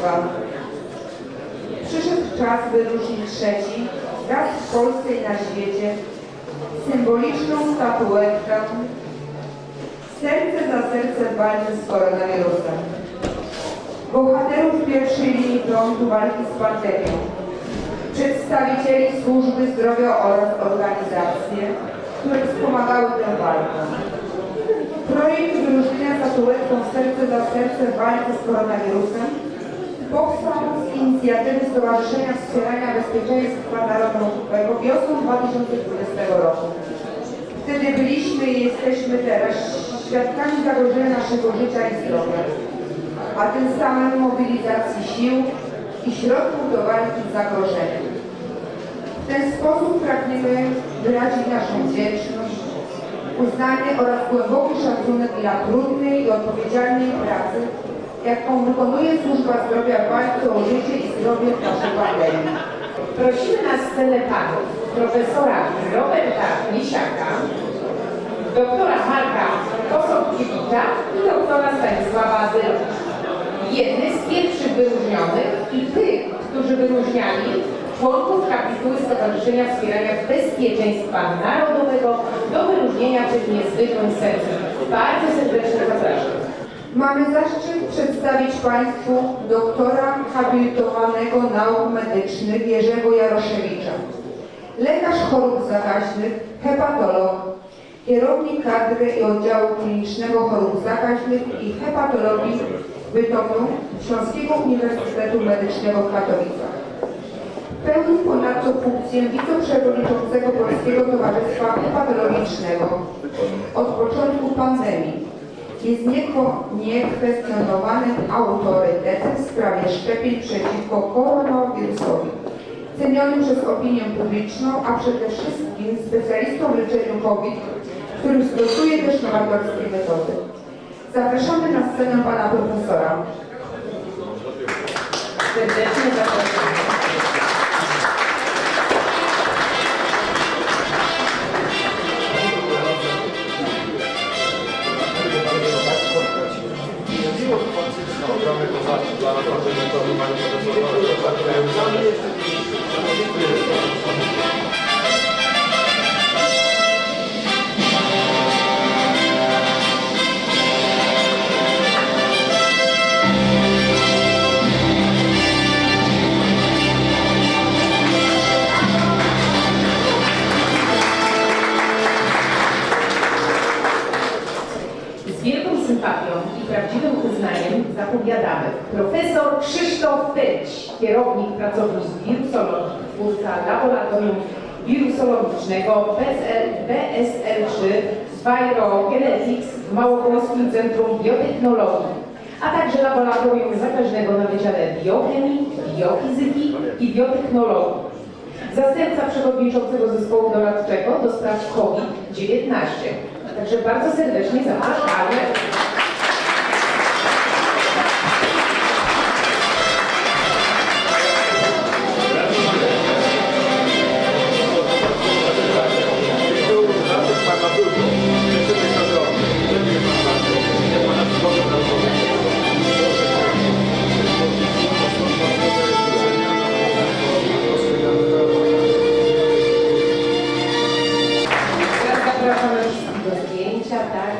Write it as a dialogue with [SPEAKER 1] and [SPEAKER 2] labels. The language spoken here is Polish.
[SPEAKER 1] Państwa, przyszedł czas wyróżnić trzeci, raz w Polsce i na świecie, symboliczną statuetkę Serce za serce w walce z koronawirusem. Bohaterów pierwszej linii frontu walki z pandemią, przedstawicieli służby zdrowia oraz organizacje, które wspomagały tę walkę. Projekt wyróżnienia statuetką Serce za serce w walce z koronawirusem powstał z inicjatywy Stowarzyszenia Wspierania Bezpieczeństwa Narodowego wiosną 2020 roku. Wtedy byliśmy i jesteśmy teraz świadkami zagrożenia naszego życia i zdrowia, a tym samym mobilizacji sił i środków do walki z zagrożeniem. W ten sposób pragniemy wyrazić naszą wdzięczność, uznanie oraz głęboki szacunek dla trudnej i odpowiedzialnej pracy, jaką wykonuje służba zdrowia w walce o życie i zdrowie w naszej pandemii.
[SPEAKER 2] Prosimy na scenę panów profesora Roberta Misiaka, doktora Marka Kosowkiewicza i doktora Stanisława Zyrowicza. Jedny z pierwszych wyróżnionych i tych, którzy wyróżniali członków kapituły Stowarzyszenia Wspierania Bezpieczeństwa Narodowego do wyróżnienia przed niezwykłym sercem. Bardzo serdecznie zapraszam.
[SPEAKER 1] Mamy zaszczyt przedstawić Państwu doktora habilitowanego nauk medycznych Jerzego Jaroszewicza, lekarz chorób zakaźnych, hepatolog, kierownik kadry i oddziału klinicznego chorób zakaźnych i hepatologii Wytomu Śląskiego Uniwersytetu Medycznego w Katowicach. Pełni ponadto funkcję wiceprzewodniczącego Polskiego Towarzystwa Hepatologicznego od początku pandemii. Jest niekwestionowanym autorytetem w sprawie szczepień przeciwko koronawirusowi. Cenionym przez opinię publiczną, a przede wszystkim specjalistą w leczeniu COVID, który stosuje też nowatorskie metody. Zapraszamy na scenę pana profesora.
[SPEAKER 2] Serdecznie.
[SPEAKER 3] la raccolta
[SPEAKER 2] di metodi, ma non sono solo zapowiadamy profesor Krzysztof Peć, kierownik pracowni wirusologii, twórca laboratorium wirusologicznego BSL, BSL3 Virogenetics w Małopolskim Centrum Biotechnologii, a także laboratorium zakaźnego na Wydziale Biochemii, Biofizyki i Biotechnologii. Zastępca przewodniczącego zespołu doradczego do spraw COVID-19. Także bardzo serdecznie zapraszamy. Zapraszamy wszystkich do zdjęcia, tak?